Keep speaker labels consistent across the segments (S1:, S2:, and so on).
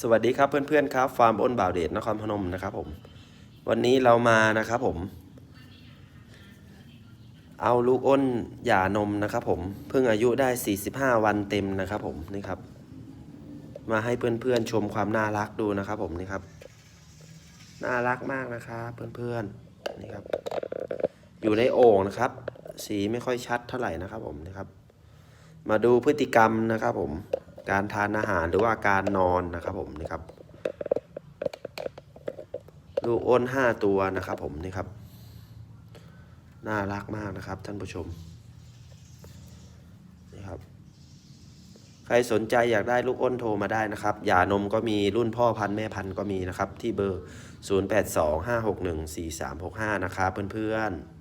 S1: สวัสดีครับเพื่อนๆครับฟาร์มอ้นบ่าวเดชนครพนมนะครับผม วันนี้เรามานะครับผม เอาลูกอ้นหย่านมนะครับผมเพิ่งอายุได้ 45 วันเต็มนะครับผมนี่ครับ มาให้เพื่อนๆชมความน่ารักดูนะครับผมนี่ครับ น่ารักมากนะครับเพื่อนๆนี่ครับ อยู่ในโอ่งนะครับ สีไม่ค่อยชัดเท่าไหร่นะครับผมนี่ครับ มาดูพฤติกรรมนะครับผม การทานอาหารหรือว่าการนอนนะครับผมนี่ครับ ลูกอ้นห้าตัวนะครับผมนี่ครับ น่ารักมากนะครับท่านผู้ชมนี่ครับ ใครสนใจอยากได้ลูกอ้นโทรมาได้นะครับหย่านมก็มีรุ่นพ่อพันธุ์แม่พันธุ์ก็มีนะครับ ที่เบอร์ 0825614365 นะครับเพื่อนๆ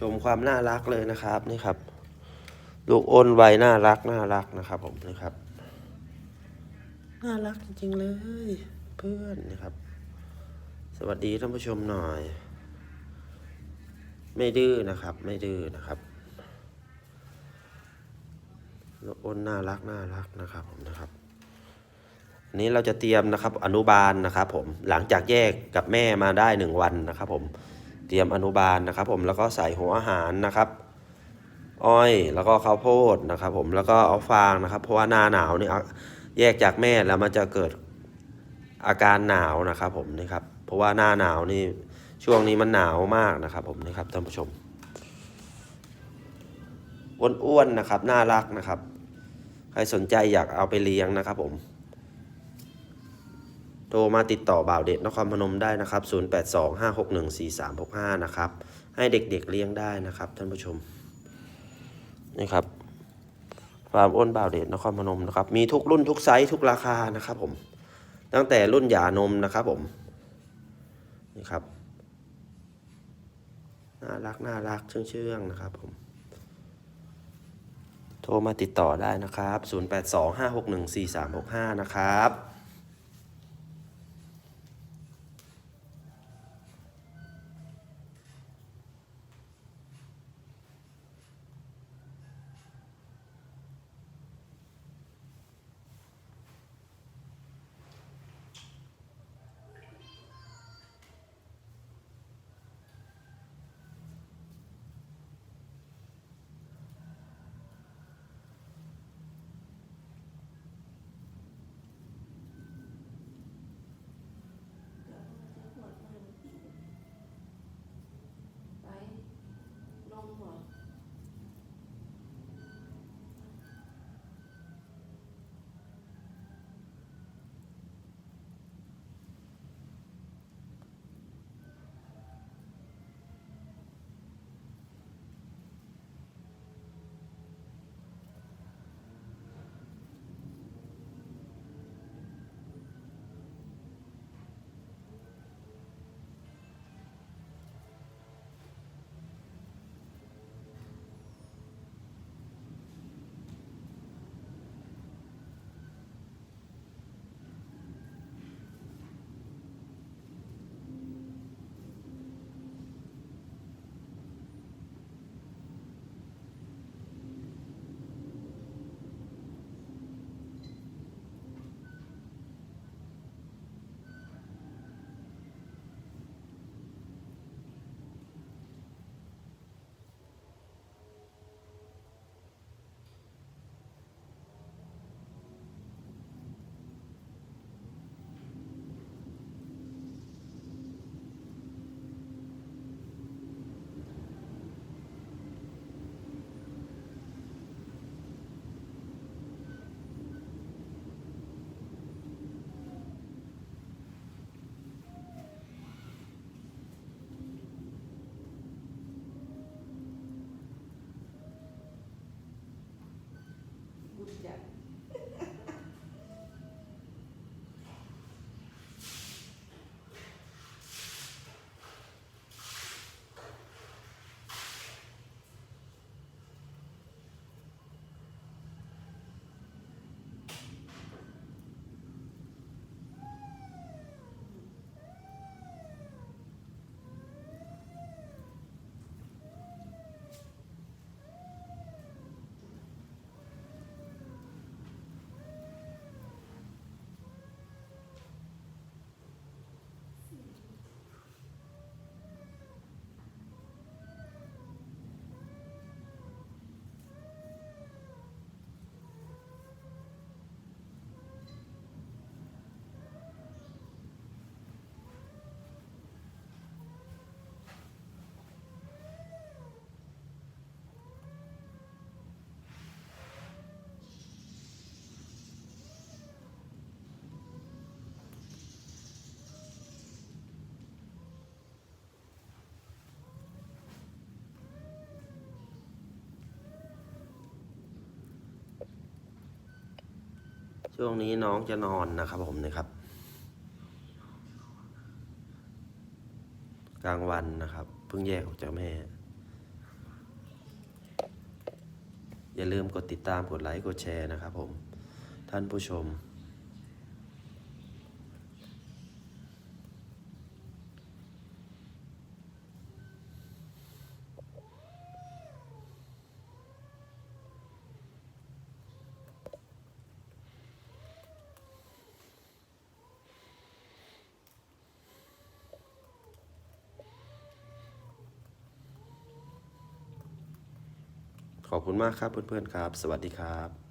S1: ชมความน่ารักเลยนะครับนี่ครับ ลูกอ้นวัยน่ารักน่ารักนะครับผมนะครับ น่ารักจริงๆเลย เพื่อนนะครับ สวัสดีท่านผู้ชมหน่อย ไม่ดื้อนะครับ ไม่ดื้อนะครับลูกอ้นน่ารักน่ารักนะครับผมนะครับนนี้เราจะเตรียมนะครับอนุบาลนะครับ ผมหลังจากแยกกับแม่มาได้หนึ่งวันนะครับ ผม เตรียมอนุบาลนะครับ ผมแล้วก็ใส่หัวอาหารนะครับอ้อยแล้วก็ข้าวโพดนะครับ ผมแล้วก็เอาฟางนะครับ เพราะว่าหน้าหนาวนี่แยกจากแม่แล้วมันจะเกิดอาการหนาวนะครับ ผมนี่ครับเพราะว่าหน้าหนาวนี่ช่วงนี้มันหนาวมากนะครับ ผมนี่ครับท่านผู้ชมอ้วนๆนะครับ น่ารักนะครับ ใครสนใจอยากเอาไปเลี้ยงนะครับ ผม โทรมาติดต่อบ่าวเด็ดนครพนมได้นะครับ 0825614365 นะครับ ให้เด็กๆเลี้ยงได้นะครับท่านผู้ชม นี่ครับฟาร์มอ้นบ่าวเด็ดนครพนมนะครับ มีทุกรุ่นทุกไซส์ทุกราคานะครับผม ตั้งแต่รุ่นหย่านมนะครับผม นี่ครับ น่ารักน่ารักเชื่องเชื่องๆนะครับผมโทรมาติดต่อได้นะครับ 0825614365 นะครับ
S2: บุ
S1: ช่วงนี้น้องจะนอนนะครับผมนะครับ กลางวันนะครับ เพิ่งแยกออกจากแม่ อย่าลืมกดติดตามกดไลค์กดแชร์นะครับผม ท่านผู้ชม ขอบคุณมากครับเพื่อนๆครับ สวัสดีครับ